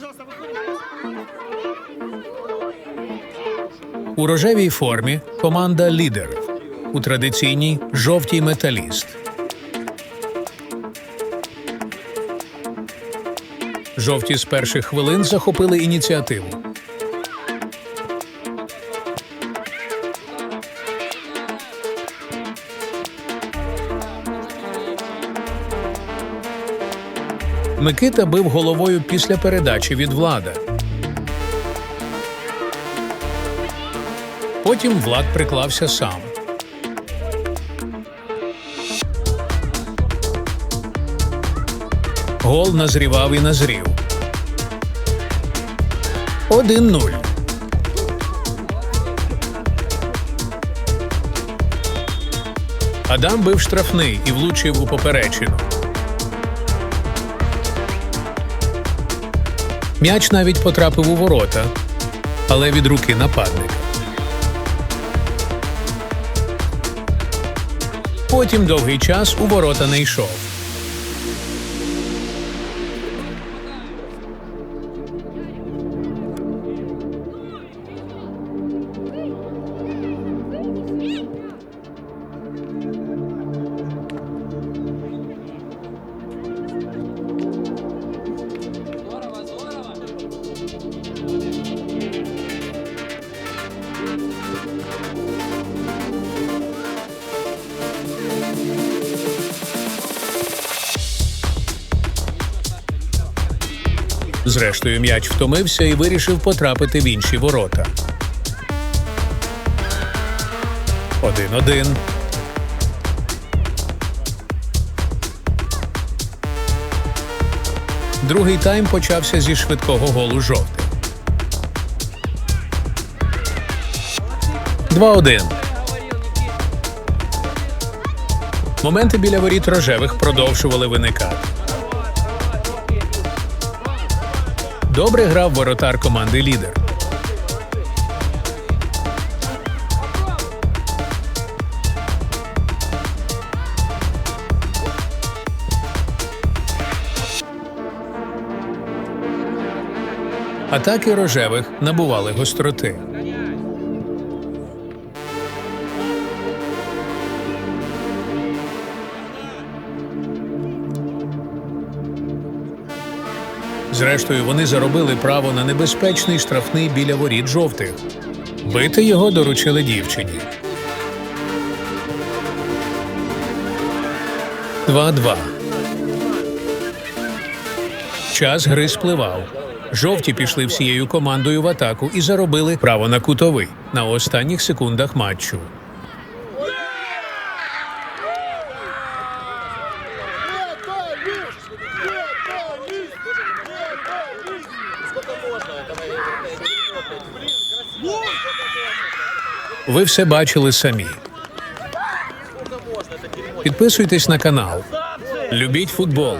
Пожалуйста. У рожевій формі команда Лідер. У традиційній жовтій металіст. Жовті з перших хвилин захопили ініціативу. Микита бив головою після передачі від влада. Потім Влад приклався сам. Гол назрівав і назрів. 1-0. Адам бив штрафний і влучив у поперечину. М'яч навіть потрапив у ворота, але від руки нападника. Потім довгий час у ворота не йшов. Зрештою, м'яч втомився і вирішив потрапити в інші ворота. Один-один. Другий тайм почався зі швидкого голу жовтих. 2-1. Моменти біля воріт рожевих продовжували виникати. Добре грав воротар команди лідер. Атаки рожевих набували гостроти. Зрештою, вони заробили право на небезпечний штрафний біля воріт жовтих. Бити його доручили дівчині. 2-2. Час гри спливав. Жовті пішли всією командою в атаку і заробили право на кутовий на останніх секундах матчу. Ви все бачили самі. Підписуйтесь на канал. Любіть футбол.